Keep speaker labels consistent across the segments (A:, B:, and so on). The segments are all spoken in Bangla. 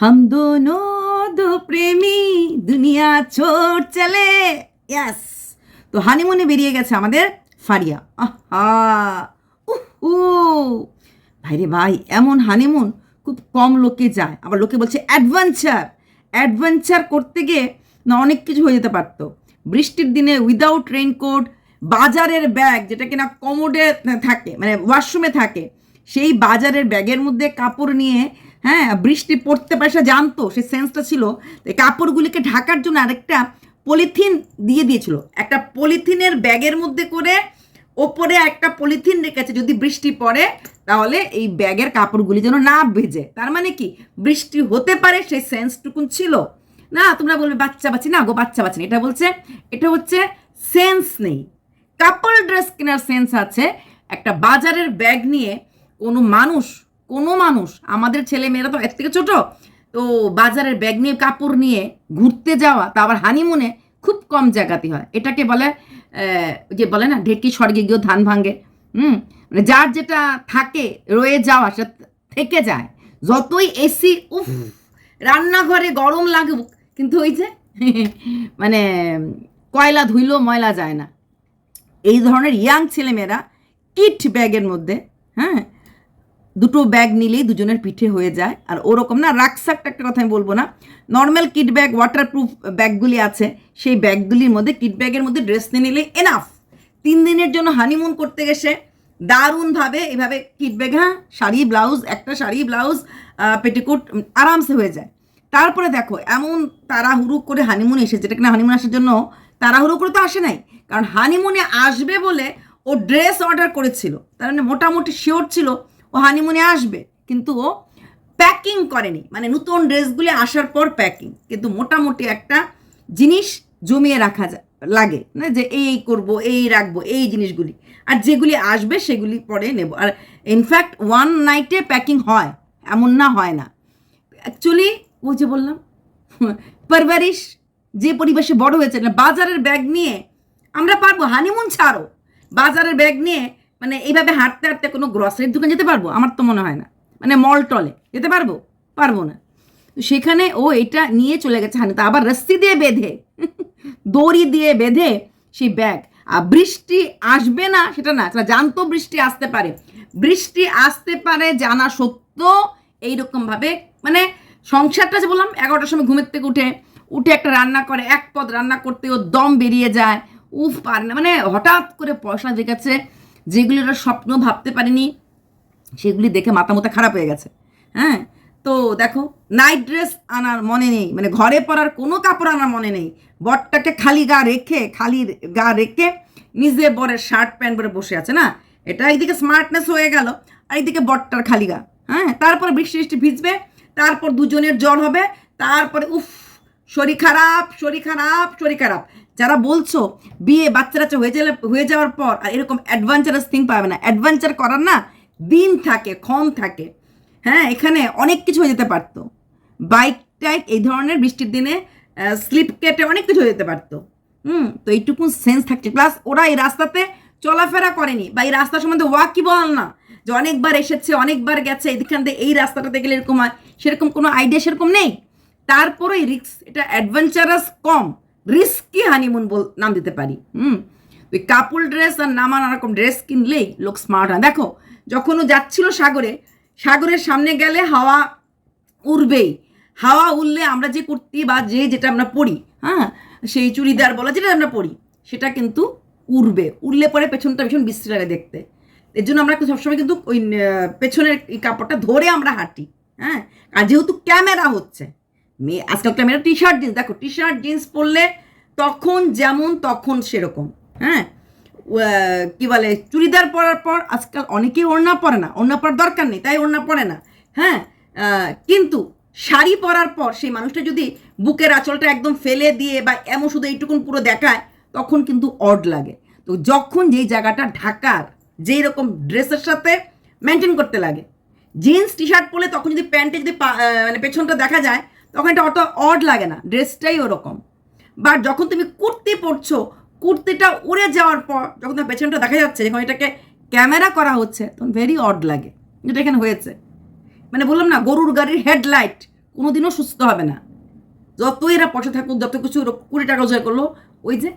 A: हम दोनों दो প্রেমী দুনিয়া ছোট চলে ইয়াস তো হানিমুনে বেরিয়ে গেছে আমাদের ফারিয়া আহা উহু ভাইরে ভাই এমন হানিমুন খুব কম লোকে যায় আবার লোকে বলছে অ্যাডভেঞ্চার অ্যাডভেঞ্চার করতে গিয়ে না অনেক কিছু হয়ে যেতে পারতো বৃষ্টির দিনে উইদাউট রেইনকোট বাজারের ব্যাগ যেটা কিনা কমোডে থাকে মানে ওয়াশরুমে থাকে সেই বাজারের ব্যাগের মধ্যে কাপড় নিয়ে হ্যাঁ বৃষ্টি পড়তে পারে সেটা জানতো, সে সেন্সটা ছিল। কাপড়গুলিকে ঢাকার জন্য আরেকটা পলিথিন দিয়ে দিয়েছিল। একটা পলিথিনের ব্যাগের মধ্যে করে ওপরে একটা পলিথিন রেখেছে, যদি বৃষ্টি পড়ে, তাহলে এই ব্যাগের কাপড়গুলি যেন না ভেজে। তার মানে কি? বৃষ্টি হতে পারে সেই সেন্সটুকুন ছিল। না, তোমরা বলবে, বাচ্চা বাচ্চি, না গো, বাচ্চা বাচ্চি এটা বলছে, এটা হচ্ছে সেন্স নেই। কাপল ড্রেস কেনার সেন্স আছে। একটা বাজারের ব্যাগ নিয়ে কোনো মানুষ কোনো মানুষ আমাদের ছেলে মেয়েরা তো এর থেকে ছোট তো বাজারের ব্যাগ নিয়ে কাপড় নিয়ে ঘুরতে যাওয়া তা আবার হানিমুনে খুব কম জায়গাতে হয়। এটাকে বলে যে বলে না ঢেকি স্বর্গে গিয়েও ধান ভাঙে। হুম? মানে যার যেটা থাকে রয়ে যাওয়া সেটা থেকে যায়। যতই এসি উফ রান্নাঘরে গরম লাগুক কিন্তু ওই যে মানে কয়লা ধুইলেও ময়লা যায় না। এই ধরনের ইয়াং ছেলেমেয়েরা কিট ব্যাগের মধ্যে হ্যাঁ? দুটো ব্যাগ নিলেই দুজনের পিঠে হয়ে যায়। আর ওরকম না, রাকসাকটা একটা কথা আমি বলব না। নর্মাল কিট ব্যাগ ওয়াটারপ্রুফ ব্যাগগুলি আছে। সেই ব্যাগগুলির মধ্যে কিট ব্যাগের মধ্যে ড্রেস নিয়ে নিলে এনাফ তিন দিনের জন্য হানিমুন করতে গেছে। দারুণভাবে এভাবে কিট ব্যাগ হ্যাঁ শাড়ি ব্লাউজ একটা শাড়ি ব্লাউজ পেটিকোট আরামসে হয়ে যায়। তারপরে দেখো, এমন তাড়াহুড়ো করে হানিমুন এসেছে যেটা কিনা হানিমুন আসার জন্য তাড়াহুড়ো করে তো আসে নাই। কারণ হানিমুনে আসবে বলে ও ড্রেস অর্ডার করেছিল। তার মানে মোটামুটি শিওর ছিল ও হানিমুনে আসবে, কিন্তু ও প্যাকিং করেনি। মানে নতুন ড্রেসগুলি আসার পর প্যাকিং কিন্তু মোটামুটি একটা জিনিস জমিয়ে রাখা যায়, লাগে। না যে এই করব, এই রাখব, এই জিনিসগুলি। আর যেগুলি আসবে সেগুলি পরে নেব। আর ইনফ্যাক্ট ওয়ান নাইটে প্যাকিং হয়, এমন না, হয় না। অ্যাকচুয়ালি ও যে বললাম পারভারিশ যে পরিবেশে বড় হয়েছে না বাজারের ব্যাগ নিয়ে আমরা পারব হানিমুন ছাড়ো। বাজারের ব্যাগ নিয়ে মানে এইভাবে হাঁটতে হাঁটতে কোনো গ্রসারির দোকান যেতে পারব? আমার তো মনে হয় না। মানে মল টলে যেতে পারব? পারব না। সেখানে ও এটা নিয়ে চলে গেছে হানি তো আবার রস্সি দিয়ে বেঁধে, দড়ি দিয়ে বেঁধে সেই ব্যাগ আর বৃষ্টি আসবে না, সেটা না, সেটা জানতো বৃষ্টি আসতে পারে। বৃষ্টি আসতে পারে, জানা সত্ত্বেও এইরকমভাবে মানে সংসারটা যে বললাম, এগারোটার সময় ঘুমের থেকে উঠে উঠে একটা রান্না করে, এক পদ রান্না করতে ও দম বেরিয়ে যায়। উফ, পারে না মানে হঠাৎ করে পয়সা দেখাচ্ছে যেগুলি ওরা স্বপ্ন ভাবতে পারেনি, সেগুলি দেখে মাথা মাথা খারাপ হয়ে গেছে। হ্যাঁ? তো দেখো নাইট ড্রেস আনার মনে নেই মানে ঘরে পরার কোনো কাপড় আনার মনে নেই। বরটাকে খালি গা রেখে, খালি গা রেখে নিজে বরের শার্ট প্যান্ট পরে বসে আছে, না? এটা এইদিকে স্মার্টনেস হয়ে গেল, আর এইদিকে বরটার খালি গা। হ্যাঁ? তারপরে বৃষ্টি বৃষ্টি ভিজবে, তারপর দুজনের জ্বর হবে, তারপরে উফ শরীর খারাপ শরীর খারাপ শরীর খারাপ। যারা বলছো, বিয়ে বাচ্চা হয়ে গেলে, হয়ে যাওয়ার পর আর এরকম অ্যাডভেঞ্চারাস থিং পাবে না। অ্যাডভেঞ্চার করার না, দিন থাকে, ক্ষণ থাকে। হ্যাঁ এখানে অনেক কিছু হয়ে যেতে পারতো। বাইক টাইক এই ধরনের বৃষ্টির দিনে স্লিপ কেটে অনেক কিছু হয়ে যেতে পারতো। হুম, তো এইটুকু সেন্স থাকছে। প্লাস ওরা এই রাস্তাতে চলাফেরা করেনি বা এই রাস্তার সম্বন্ধে ওয়াকি বল না। যে অনেকবার এসেছে, অনেকবার গেছে, এদিকখান দিয়ে এই রাস্তাটাতে গেলে এরকম হয়। সেরকম কোনো আইডিয়া সেরকম নেই? তারপরে রিক্স, এটা অ্যাডভেঞ্চারাস কম রিস্কি হানিমুন বল, নাম দিতে পারি, হুম? ওই কাপল ড্রেস আর নানা রকম ড্রেস কিনলেই লোক স্মার্ট হয়। দেখো, যখন ও যাচ্ছিল সাগরে, সাগরের সামনে গেলে হাওয়া উড়বেই। হাওয়া উড়লে আমরা যে কুর্তি বা যে যেটা আমরা পরি হ্যাঁ? সেই চুড়িদার বলা, যেটা আমরা পরি, সেটা কিন্তু উড়বে। উড়লে পরে পেছনটা ভীষণ বিশ্রী লাগে দেখতে। এর জন্য আমরা সবসময় কিন্তু ওই পেছনের কাপড়টা ধরে আমরা হাঁটি হ্যাঁ? আর যেহেতু ক্যামেরা হচ্ছে মেয়ে আজকাল ক্যামেরা টি শার্ট জিন্স দেখো টি শার্ট জিন্স পরলে তখন যেমন তখন সেরকম হ্যাঁ? কি বলে, চুড়িদার পরার পর আজকাল অনেকেই ওড়না পরে না, ওড়না পরার দরকার নেই, তাই ওড়না পরে না হ্যাঁ? কিন্তু শাড়ি পরার পর সেই মানুষটা যদি বুকের আঁচলটা একদম ফেলে দিয়ে বা এমন শুধু এইটুকুন পুরো দেখায়, তখন কিন্তু অড লাগে। তো যখন যেই জায়গাটা ঢাকার, যেই রকম ড্রেসের সাথে মেনটেন করতে লাগে জিন্স টি শার্ট পরলে তখন যদি প্যান্টে যদি মানে পেছনটা দেখা যায় তখন এটা অত অড লাগে না, ড্রেসটাই ওরকম। বাট যখন তুমি কুর্তি পরছো, কুর্তিটা উড়ে যাওয়ার পর যখন তোমার পেছনটা দেখা যাচ্ছে, যখন এটাকে ক্যামেরা করা হচ্ছে, তখন ভেরি অড লাগে। যেটা এখানে হয়েছে। মানে বললাম না, গরুর গাড়ির হেডলাইট কোনোদিনও সুস্থ হবে না। যত এরা পয়সা থাকুক, যত কিছু কুড়ি টাকা রোজগার করল, ওই যে,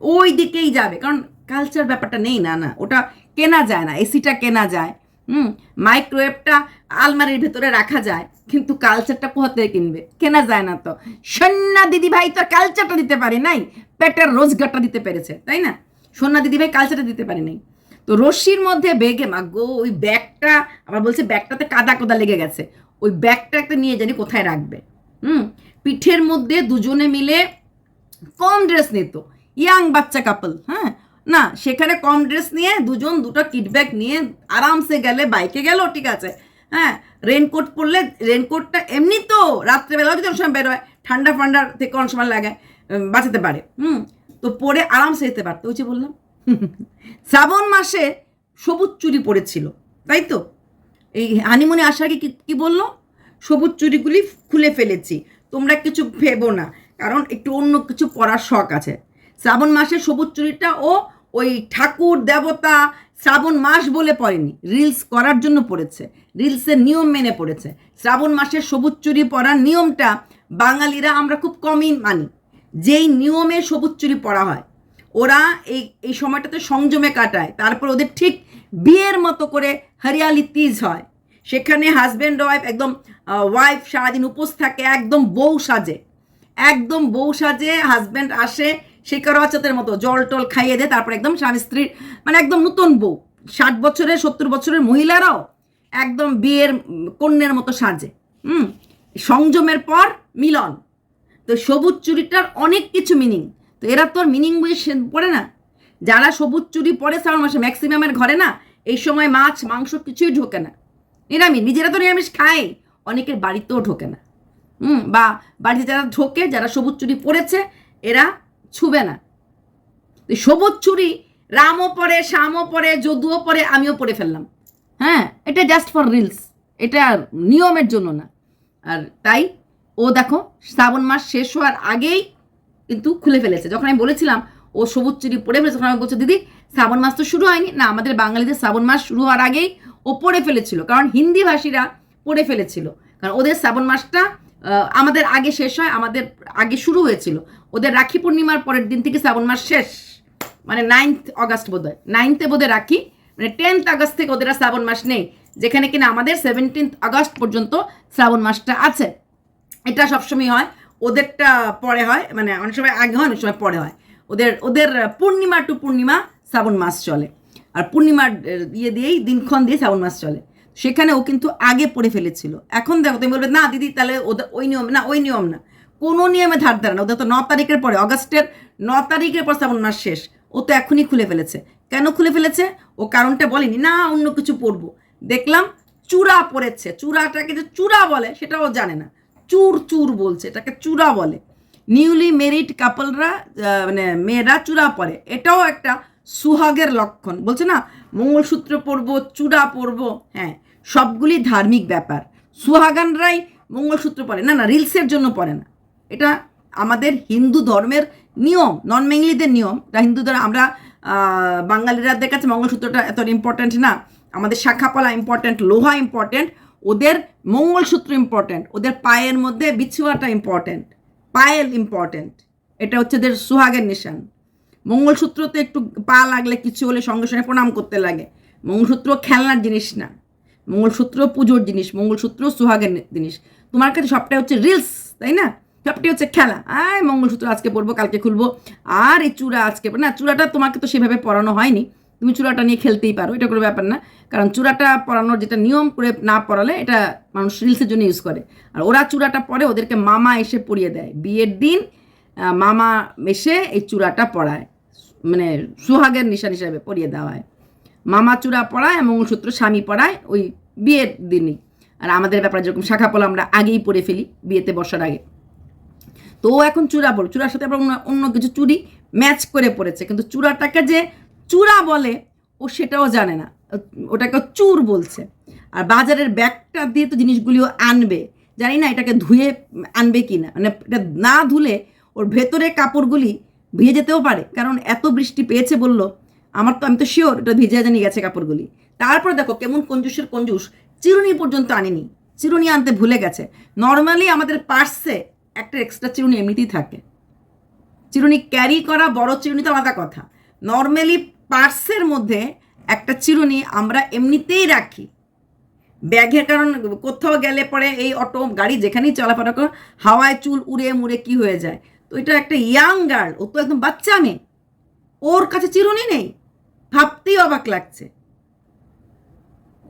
A: ওই দিকেই যাবে। কারণ কালচার ব্যাপারটা নেই, না না। ওটা কেনা যায় না এসিটা কেনা যায়। হুম মাইক্রোওয়েভটা আলমারির ভেতরে রাখা যায়, কিন্তু কালচারটা কোথা থেকে কিনবে? কেনা যায় না তো। সন্না দিদি ভাই তো কালচারটা দিতে পারে নাই, পেটের রোজগারটা দিতে পেরেছে, তাই না? সন্না দিদি ভাই কালচারটা দিতে পারে নাই। তো রশ্মির মধ্যে বেগে মাগো ওই ব্যাগটা, আবার বলছে ব্যাগটাতে কাদা কোদা লেগে গেছে, ওই ব্যাগটা একটা নিয়ে জানি কোথায় রাখবে? হুম, পিঠের মধ্যে দুজনে মিলে কম ড্রেস নিত ইয়াং বাচ্চা কাপল হ্যাঁ? না, সেখানে কম ড্রেস নিয়ে দুজন, দুটো কিট ব্যাগ নিয়ে আরামসে গেলে বাইকে গেল, ঠিক আছে? হ্যাঁ রেনকোট পরলে রেনকোটটা এমনি তো রাত্রেবেলাও যদি অনেক সময় বেরোয়, ঠান্ডা ফান্ডার থেকে অনেক সময় লাগে বাঁচাতে পারে, হুম? তো পরে আরামসে যেতে পারতো, ওই যে বললাম। শ্রাবণ মাসে সবুজ চুরি পড়েছিল তাই তো? এই হানিমুনে আসার আগে কি কি বলল? সবুজ চুরিগুলি খুলে ফেলেছি, তোমরা কিছু ভেবো না, কারণ একটু অন্য কিছু পড়ার শখ আছে। শ্রাবণ মাসে সবুজ চুরিটা ও ওই ঠাকুর, দেবতা শ্রাবণ মাস বলে পড়েনি। রিলস করার জন্য পড়েছে। রিলসের নিয়ম মেনে পড়েছে। শ্রাবণ মাসে সবুজ চুরি পরার নিয়মটা বাঙালিরা আমরা খুব কমই মানি। যেই নিয়মে সবুজ চুরি পরা হয়, ওরা এই এই সময়টাতে সংযমে কাটায়। তারপর ওদের ঠিক বিয়ের মতো করে হরিয়ালি তিজ হয়। সেখানে হাজব্যান্ড ওয়াইফ একদম ওয়াইফ সারাদিন উপোস থাকে, একদম বউ সাজে। একদম বউ সাজে হাজব্যান্ড আসে শেখারচাতের মতো। জল টল খাইয়ে দেয় তারপর একদম স্বামী স্ত্রীর মানে একদম নতুন বউ। ষাট বছরের, সত্তর বছরের মহিলারাও একদম বিয়ের কন্যের মতো সাজে। হুম? সংযমের পর মিলন। তো সবুজ চুরিটার অনেক কিছু মিনিং তো এরা তো আর মিনিং বুঝে পড়ে না। যারা সবুজ চুরি পরে শ্রাবণ মাসে ম্যাক্সিমামের ঘরে না, এই সময় মাছ, মাংস কিছুই ঢোকে না। নিরামিষ, নিজেরা তো নিরামিষ খায়। অনেকের বাড়িতেও ঢোকে না। হুম? বা বাড়িতে যারা ঢোকে, যারা সবুজ চুরি পরেছে, এরা ছুবে না। সবুজ চুরি রামও পরে, শ্যামও পরে, যদুও পরে, আমিও পরে ফেললাম। হ্যাঁ এটা জাস্ট ফর রিলস এটা নিয়মের জন্য না। আর তাই ও দেখো, শ্রাবণ মাস শেষ হওয়ার আগেই কিন্তু খুলে ফেলেছে। যখন আমি বলেছিলাম, ও সবুজ চুরি পরে ফেলেছে, তখন আমি বলছি, দিদি, শ্রাবণ মাস তো শুরু হয়নি। না, আমাদের বাঙালিদের শ্রাবণ মাস শুরু হওয়ার আগেই ও পড়ে ফেলেছিল, কারণ হিন্দি ভাষীরা পড়ে ফেলেছিল। কারণ ওদের শ্রাবণ মাসটা আমাদের আগে শেষ হয়, আমাদের আগে শুরু হয়েছিল। ওদের রাখি পূর্ণিমার পরের দিন থেকে শ্রাবণ মাস শেষ। মানে নাইন্থ অগাস্ট বোধ হয় নাইনথে বোধহয় রাখি। মানে টেন্থ আগস্ট থেকে ওদের শ্রাবণ মাস নেই। যেখানে কিনা আমাদের সেভেন্টিন্থ আগস্ট পর্যন্ত শ্রাবণ মাসটা আছে। এটা সবসময় হয়। ওদেরটা পরে হয়। মানে অনেক সময় আগে হয়, অনেক সময় পরে হয়। ওদের ওদের পূর্ণিমা টু পূর্ণিমা শ্রাবণ মাস চলে। আর পূর্ণিমার ইয়ে দিয়েই দিনক্ষণ দিয়ে শ্রাবণ মাস চলে। সেখানে ও কিন্তু আগে পড়ে ফেলেছিল। এখন দেখো, তুমি বলবে, না, দিদি, তাহলে ওদের ওই নিয়ম, না, ওই নিয়ম না। কোনো নিয়মে ধার ধারে না। ওদের তো ন তারিখের পরে, অগাস্টের ন তারিখের পর শ্রাবণ মাস শেষ। ও তো এখনই খুলে ফেলেছে। কেন খুলে ফেলেছে? ও কারণটা বলেনি, না, অন্য কিছু পড়ব। দেখলাম চূড়া পড়েছে। চূড়াটাকে যে চূড়া বলে সেটাও জানে না। চুর চুর বলছে, এটাকে চূড়া বলে। নিউলি মেরিড কাপলরা মানে মেয়েরা চূড়া পরে। এটাও একটা সুহাগের লক্ষণ। বলছে না, মঙ্গলসূত্র পরবো চূড়া পরবো হ্যাঁ সবগুলি ধার্মিক ব্যাপার। সুহাগানরাই মঙ্গলসূত্র পরে না না, রিলসের জন্য পরে না। এটা আমাদের হিন্দু ধর্মের নিয়ম নন বেঙ্গলিদের নিয়ম। এটা হিন্দুদের আমরা বাঙালিরাদের কাছে মঙ্গলসূত্রটা এত ইম্পর্ট্যান্ট না। আমাদের শাখাপলা ইম্পর্ট্যান্ট লোহা ইম্পর্ট্যান্ট ওদের মঙ্গলসূত্র ইম্পর্ট্যান্ট ওদের পায়ের মধ্যে বিছুয়াটা ইম্পর্ট্যান্ট পায়েল ইম্পর্ট্যান্ট এটা হচ্ছে ওদের সুহাগের নিশান। মঙ্গলসূত্রতে একটু পা লাগলে, কিছু হলে সঙ্গে সঙ্গে প্রণাম করতে লাগে। মঙ্গলসূত্র খেলনার জিনিস না। মঙ্গলসূত্র পুজোর জিনিস, মঙ্গলসূত্র সুহাগের জিনিস। তোমার কাছে সবটাই হচ্ছে রিলস তাই না? সবটাই হচ্ছে খেলা। আয়, মঙ্গলসূত্র আজকে পরবো কালকে খুলবো। আর এই চূড়া আজকে না, চূড়াটা তোমাকে তো সেভাবে পরানো হয়নি। তুমি চূড়াটা নিয়ে খেলতেই পারো, এটা কোনো ব্যাপার না। কারণ চূড়াটা পরানোর যেটা নিয়ম করে না পড়ালে এটা মানুষ রিলসের জন্য ইউজ করে। আর ওরা চূড়াটা পরে ওদেরকে মামা এসে পরিয়ে দেয়। বিয়ের দিন মামা এসে এই চূড়াটা পরায় মানে সুহাগের নিশান হিসাবে পরিয়ে দেওয়া হয়। মামা চূড়া পড়ায় আর মঙ্গলসূত্র স্বামী পড়ায় ওই বিয়ের দিনই আর আমাদের ব্যাপারে যেরকম শাখা পলা আমরা আগেই পরে ফেলি বিয়েতে বসার আগে। তো ও এখন চূড়া পড়ে চূড়ার সাথে আবার অন্য অন্য কিছু চুড়ি ম্যাচ করে পড়েছে। কিন্তু চূড়াটাকে যে চূড়া বলে, ও সেটাও জানে না। ওটাকে চুর বলছে। আর বাজারের ব্যাগটা দিয়ে তো জিনিসগুলিও আনবে। জানি না এটাকে ধুয়ে আনবে কি না। মানে এটা না ধুলে ওর ভেতরে কাপড়গুলি ভিজে যেতেও পারে। কারণ এত বৃষ্টি পেয়েছে বলল আমার তো, আমি তো শিওর এটা ভিজে জানি গেছে কাপড়গুলি। তারপর দেখো কেমন কঞ্জুসের কঞ্জুস। চিরুনি পর্যন্ত আনেনি। চিরুনি আনতে ভুলে গেছে। নর্মালি আমাদের পার্সে একটা এক্সট্রা চিরুনি এমনিতেই থাকে। চিরুনি ক্যারি করা বড় চিরুনি তো আলাদা কথা। নর্মালি পার্সের মধ্যে একটা চিরুনি আমরা এমনিতেই রাখি। ব্যাগের কারণ কোথাও গেলে পরে এই অটো, গাড়ি যেখানেই চলাফেরা করে, হাওয়ায় চুল উড়ে মুড়ে কি হয়ে যায়? তো এটা একটা ইয়াং গার্ল ও তো একদম বাচ্চা মেয়ে। ওর কাছে চিরুনি নেই। ভাবতেই অবাক লাগছে।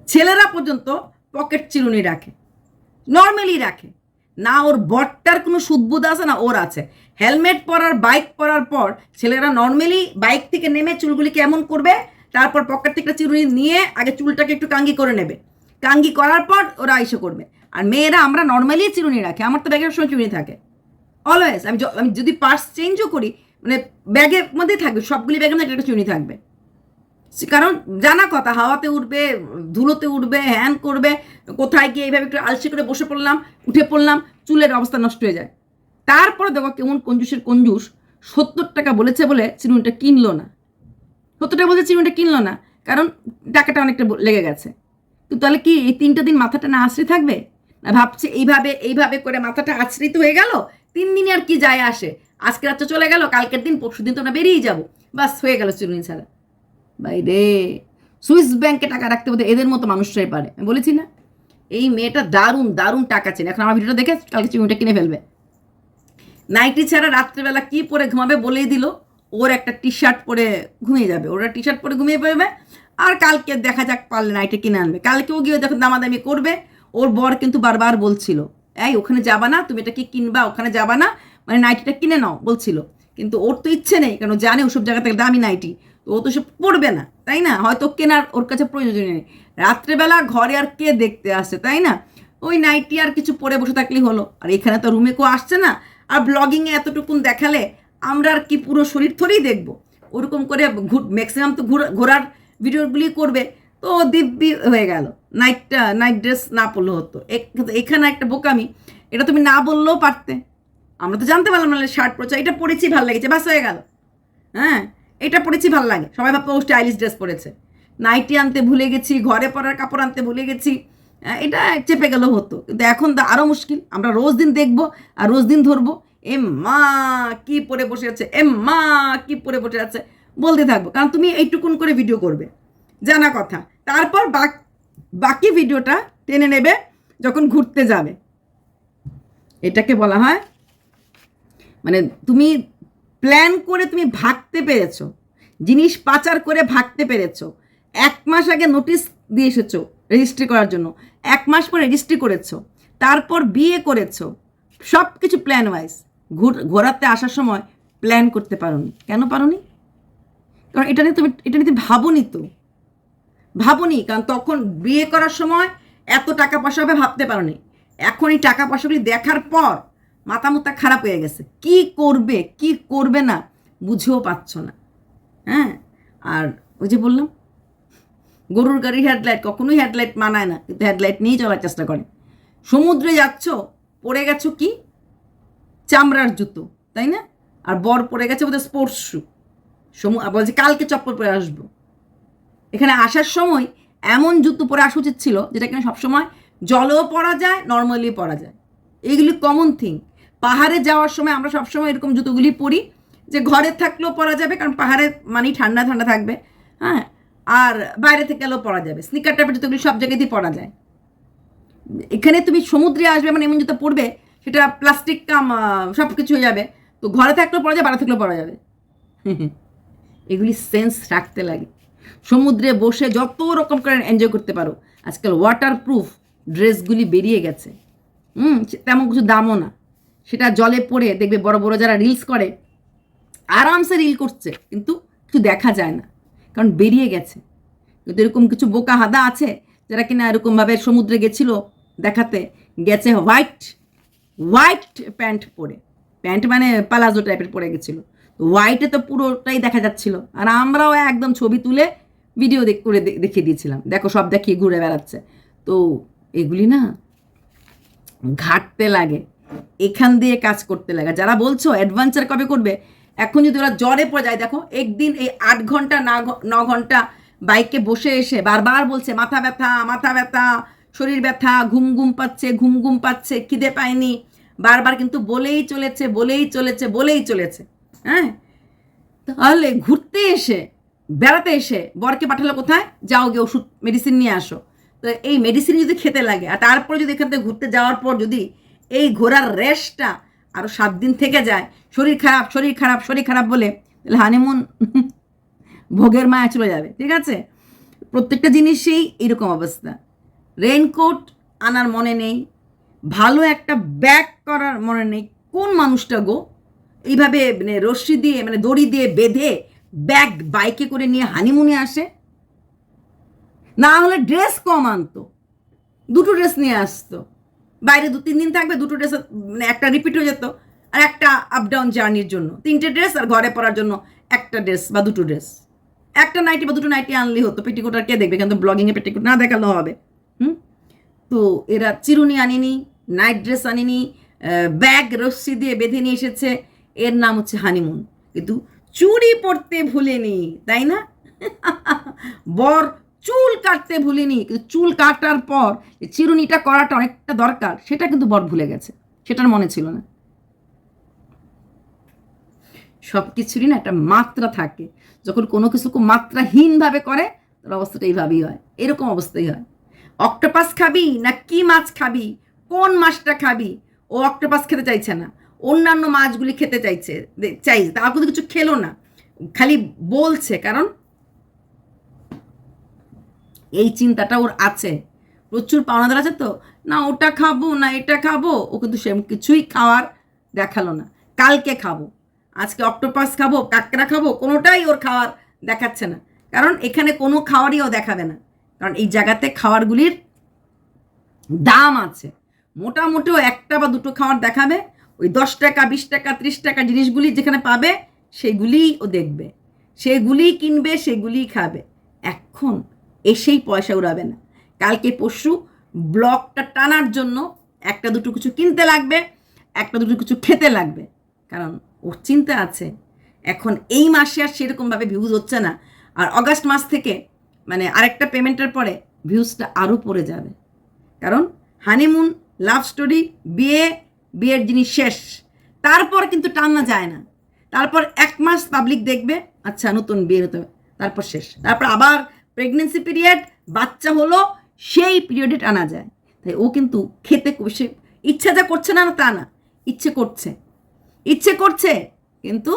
A: ছেলেরা পর্যন্ত পকেট চিরুনি রাখে নর্মালি রাখে। না ওর বটটার কোনো সুদবুদ আছে, না ওর আছে। হেলমেট পরার, বাইক পরার পর ছেলেরা নর্মালি বাইক থেকে নেমে চুলগুলিকে এমন করবে, তারপর পকেট থেকে চিরুনি নিয়ে আগে চুলটাকে একটু কাঙ্গি করে নেবে। কাঙ্গি করার পর ওরা এসে করবে। আর মেয়েরা, আমরা নর্মালি চিরুনি রাখি, আমার তো ব্যাগের সময় চিরুনি থাকে। অলওয়েজ আমি আমি যদি পার্স চেঞ্জও করি মানে ব্যাগের মধ্যেই থাকবে, সবগুলি ব্যাগের মধ্যে একটা চিরুনি থাকবে। কারণ জানা কথা, হাওয়াতে উঠবে, ধুলোতে উঠবে, হ্যান করবে, কোথায় গিয়ে এইভাবে একটু আলসি করে বসে পড়লাম, উঠে পড়লাম, চুলের অবস্থা নষ্ট হয়ে যায়। তারপরে দেখো কেমন কঞ্জুসের কঞ্জুস, সত্তর টাকা বলেছে বলে চিরুনিটা কিনলো না। সত্তর টাকা বলছে চিরুনিটা কিনলো না, কারণ টাকাটা অনেকটা লেগে গেছে। তো তাহলে কি এই তিনটা দিন মাথাটা না আশ্রিত থাকবে? না ভাবছে এইভাবে এইভাবে করে মাথাটা আশ্রিত হয়ে গেল, তিন দিনে আর কি যায় আসে। আজকে রাত্রে চলে গেল, কালকের দিন পরশু দিন তো আমরা বেরিয়ে যাব। বাস হয়ে গেল চিরুনি ছাড়া। ভাই রে, সুইস ব্যাংকে টাকা রাখতে বলতে এদের মতো মানুষরাই পারে। আমি বলেছি না, এই মেয়েটা দারুণ দারুণ টাকা চেনে। এখন আমার ভিডিওটা দেখে কালকে চিমুটা কিনে ফেলবে। নাইটি ছাড়া রাত্রেবেলা কি পরে ঘুমাবে বলেই দিল, ওর একটা টি শার্ট পরে ঘুমিয়ে যাবে। ওরা টি শার্ট পরে ঘুমিয়ে পড়বে, আর কালকে দেখা যাক পারলে নাইটি কিনে আনবে। কালকেও গিয়ে দেখো দামাদামি করবে, ওর বর কিন্তু বারবার বলছিল, এই, ওখানে যাবা না, তুমি এটা কি কিনবা, ওখানে যাবা না মানে নাইটিটা কিনে নাও, বলছিল। কিন্তু ওর তো ইচ্ছে নেই কারণ জানে ওসব জায়গা থেকে দামি নাইটি। ও তো সে পড়বে না, তাই না? হয়তো কেনার ওর কাছে প্রয়োজন নেই। রাত্রেবেলা ঘরে আর কে দেখতে আসে, তাই না? ওই নাইটি আর কিছু পরে বসে থাকলেই হলো। আর এখানে তো রুমে কেউ আসছে না। আর ব্লগিংয়ে এতটুকুন দেখালে আমরা আর কি পুরো শরীর থরেই দেখব? ওরকম করে ঘুর ম্যাক্সিমাম তো ঘোরা- ঘোরার ভিডিওগুলি করবে। তো দিব্যি হয়ে গেল। নাইটটা নাইট ড্রেস না পরলেও হতো। এখানে একটা বোকামি। এটা তুমি না বললেও পারতে। আমরা তো জানতে পারলাম না, শার্ট পরেছে। এটা পরেছি, ভালো লেগেছে, বাস হয়ে গেল। হ্যাঁ? এটা পরেছি ভালো লাগে। সবাই ভাবতো, ও, স্টাইলিশ ড্রেস পরেছে নাইটি আনতে ভুলে গেছি, ঘরে পরার কাপড় আনতে ভুলে গেছি। এটা চেপে গেলেও হতো। কিন্তু এখন তো আরও মুশকিল। আমরা রোজ দিন দেখব আর রোজ দিন ধরবো। এ মা, কি পরে বসে আছে? এ মা, কি পরে বসে আছে? বলতে থাকব। কারণ তুমি এইটুকুন করে ভিডিও করবে। জানা কথা। তারপর বাকি ভিডিওটা টেনে নেবে যখন ঘুরতে যাবে। এটাকে বলা হয় মানে তুমি প্ল্যান করে তুমি ভাগতে পেরেছ। জিনিস পাচার করে ভাগতে পেরেছ। এক মাস আগে নোটিশ দিয়ে এসেছ রেজিস্ট্রি করার জন্য। এক মাস পর রেজিস্ট্রি করেছ। তারপর বিয়ে করেছ। সব কিছু প্ল্যান ওয়াইজ ঘুর ঘোরাতে আসার সময় প্ল্যান করতে পারোনি। কেন পারোনি? কারণ এটা নিয়ে তুমি এটা নিয়ে তুমি ভাবোনি তো। ভাবনি, কারণ তখন বিয়ে করার সময় এত টাকা পয়সা হবে ভাবতে পারোনি। এখন এই টাকা পয়সাগুলি দেখার পর মাথা খারাপ হয়ে গেছে। কি করবে কি করবে না বুঝেও পাচ্ছ না। হ্যাঁ? আর ওই যে বললাম, গরুর গাড়ির হেডলাইট কখনোই হেডলাইট মানায় না, কিন্তু হেডলাইট নিয়েই চলার চেষ্টা করে। সমুদ্রে যাচ্ছ, পড়ে গেছো কি? চামড়ার জুতো, তাই না? আর বর পড়ে গেছে বোধহয় স্পোর্টস শু সমু বলছে, কালকে চপ্পল পরে আসব। এখানে আসার সময় এমন জুতো পরে আসা উচিত ছিল, যেটা কিনা সবসময় জলেও পরা যায় নর্মালি পরা যায়। এইগুলি কমন থিং পাহাড়ে যাওয়ার সময় আমরা সবসময় এরকম জুতোগুলি পরি, যে ঘরে থাকলেও পরা যাবে, কারণ পাহাড়ে মানেই ঠান্ডা ঠান্ডা থাকবে। হ্যাঁ? আর বাইরে থেকে গেলেও পরা যাবে। স্নিকার টাইপের জুতোগুলি সব জায়গাতেই পরা যায়। এখানে তুমি সমুদ্রে আসবে মানে এমন জুতো পরবে, সেটা প্লাস্টিক কাম সব কিছু হয়ে যাবে। তো ঘরে থাকলেও পরা যাবে, বাইরে থাকলেও পরা যাবে। এগুলি সেন্স রাখতে লাগে। সমুদ্রে বসে যত রকম করে এনজয় করতে পারো। আজকাল ওয়াটার প্রুফ ড্রেসগুলি বেরিয়ে গেছে। হুম? তেমন কিছু দামও না। সেটা জলে পড়ে দেখবে বড় বড় যারা রিলস করে, আরামসে রিল করছে, কিন্তু কিছু দেখা যায় না, কারণ বেরিয়ে গেছে। কিন্তু এরকম কিছু বোকা হাদা আছে যারা কিনা এরকমভাবে সমুদ্রে গেছিল দেখাতে, গেছে হোয়াইট হোয়াইট প্যান্ট পরে। প্যান্ট মানে পালাজো টাইপের পরে গেছিল। হোয়াইটে তো পুরোটাই দেখা যাচ্ছিল। আর আমরাও একদম ছবি তুলে ভিডিও করে দেখিয়ে দিয়েছিলাম। দেখো সব দেখিয়ে ঘুরে বেড়াচ্ছে। তো এগুলি না ঘাটতে লাগে। এখান দিয়ে কাজ করতে লাগে। যারা বলছো অ্যাডভেঞ্চার কবে করবে? এখন যদি ওরা জ্বরে পড়ে যায়, দেখো, একদিন এই আট ঘণ্টা, না ন ঘণ্টা বাইকে বসে এসে বারবার বলছে, মাথা ব্যথা মাথা ব্যথা, শরীর ব্যথা, ঘুম ঘুম পাচ্ছে, ঘুম ঘুম পাচ্ছে, খিদে পায়নি। বারবার কিন্তু বলেই চলেছে বলেই চলেছে বলেই চলেছে। হ্যাঁ? তাহলে ঘুরতে এসে, বেড়াতে এসে বরকে পাঠালো কোথায়? যাও গিয়ে ওষুধ মেডিসিন নিয়ে আসো। তো এই মেডিসিন যদি খেতে লাগে, আর তারপরে যদি এখান থেকে ঘুরতে যাওয়ার পর যদি এই ঘোরার রেশটা আরও সাত দিন থেকে যায়। শরীর খারাপ শরীর খারাপ শরীর খারাপ বলে তাহলে হানিমুন ভোগের মায়া চলে যাবে, ঠিক আছে? প্রত্যেকটা জিনিসেই এরকম অবস্থা। রেইনকোট আনার মনে নেই, ভালো একটা ব্যাগ করার মনে নেই। কোন মানুষটা গো? এইভাবে মানে রশ্মি দিয়ে মানে দড়ি দিয়ে বেঁধে ব্যাগ বাইকে করে নিয়ে হানিমুনে আসে? না হলে ড্রেস কম আনতো, দুটো ড্রেস নিয়ে আসতো। বাইরে দু, তিন দিন থাকবে, দুটো ড্রেস মানে একটা রিপিট হয়ে যেত। আর একটা আপ ডাউন জার্নির জন্য। তিনটে ড্রেস আর ঘরে পরার জন্য একটা ড্রেস বা দুটো ড্রেস একটা নাইটি বা দুটো নাইটি আনলেই হতো। পেটিকোট আর কে দেখবে? কিন্তু ব্লগিংয়ে পেটিকোট না দেখালেও হবে। হুম? তো এরা চিরুনি আনেনি নাইট ড্রেস আনেনি ব্যাগ রশ্মি দিয়ে বেঁধে নিয়ে এসেছে। এর নাম হচ্ছে হানিমুন কিন্তু চুড়ি পরতে ভুলেনি, তাই না? বর চুল কাটতে ভুলিনি। কিন্তু চুল কাটার পর চিরুনিটা করাটা অনেকটা দরকার, সেটা কিন্তু বর ভুলে গেছে। সেটার মনে ছিল না। সব কিছুরই না একটা মাত্রা থাকে। যখন কোনো কিছু খুব মাত্রাহীনভাবে করে, তার অবস্থাটা এইভাবেই হয়। এরকম অবস্থাই হয়। অক্টোপাস খাবি না কি মাছ খাবি? কোন মাছটা খাবি? ও অক্টোপাস খেতে চাইছে না। অন্যান্য মাছগুলি খেতে চাইছে চাই তাও কিন্তু কিছু খেলো না। খালি বলছে, কারণ এই চিন্তাটা ওর আছে। প্রচুর পাওনাদার আছে তো। না, ওটা খাব, না এটা খাব। ও কিন্তু সে কিছুই খাওয়ার দেখাল না। কালকে খাব। আজকে অক্টোপাস খাব, কাঁকড়া খাব, কোনোটাই ওর খাওয়ার দেখাচ্ছে না। কারণ এখানে কোনো খাওয়ারই ও দেখাবে না। কারণ এই জায়গাতে খাওয়ারগুলির দাম আছে। মোটামুটিও একটা বা দুটো খাওয়ার দেখাবে। ওই দশ টাকা, বিশ টাকা, ত্রিশ টাকা জিনিসগুলি যেখানে পাবে, সেগুলিই ও দেখবে। সেগুলিই কিনবে, সেগুলিই খাবে। এখন এসেই পয়সা উড়াবে না কালকে পরশু ব্লকটা টানার জন্য একটা দুটো কিছু কিনতে লাগবে, একটা দুটো কিছু খেতে লাগবে। কারণ ওর চিন্তা আছে। এখন এই মাসে আর সেরকমভাবে ভিউজ হচ্ছে না। আর অগাস্ট মাস থেকে মানে আরেকটা পেমেন্টের পরে ভিউজটা আরও পড়ে যাবে। কারণ হানিমুন লাভ স্টোরি বিয়ে, বিয়ের জিনিস শেষ। তারপর কিন্তু টানা যায় না। তারপর এক মাস পাবলিক দেখবে আচ্ছা নতুন বিয়ে হতে তারপর শেষ। তারপর আবার প্রেগনেন্সি পিরিয়ড বাচ্চা হলো, সেই পিরিয়ডে টানা যায়। তাই ও কিন্তু খেতে সে ইচ্ছা যা করছে না, তা না, ইচ্ছে করছে। ইচ্ছে করছে, কিন্তু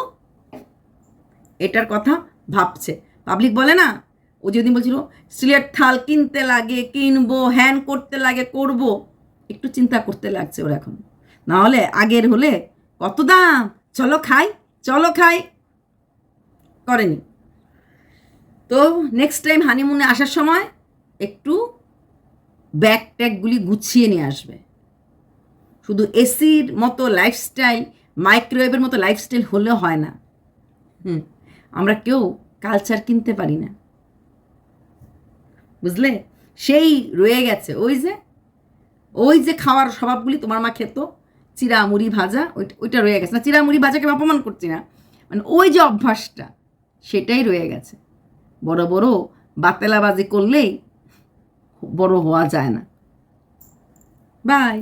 A: এটার কথা ভাবছে। পাবলিক বলে না, ও যেদিন বলছিল স্টিলের থাল কিনতে লাগে, কিনবো, হ্যান করতে লাগে, করব। একটু চিন্তা করতে লাগছে ওর এখন। নাহলে আগের হলে কত দাম? চলো খাই চলো খাই। করেনি। তো নেক্সট টাইম হানিমুনে আসার সময় একটু ব্যাগ ট্যাগগুলি গুছিয়ে নিয়ে আসবে। শুধু এসির মতো লাইফস্টাইল মাইক্রোওয়েভের মতো লাইফস্টাইল হলেও হয় না। হুম, আমরা কেউ কালচার কিনতে পারি না। বুঝলে? সেই রয়ে গেছে। ওই যে ওই যে খাওয়ার স্বভাবগুলি তোমার মা খেত চিরা মুড়ি ভাজা, ওইটা ওইটা রয়ে গেছে। না চিরা মুড়ি ভাজাকে অপমান করছি না। মানে ওই যে অভ্যাসটা, সেটাই রয়ে গেছে। বড় বড় বাতেলাবাজি করলেই বড় হওয়া যায় না। বাই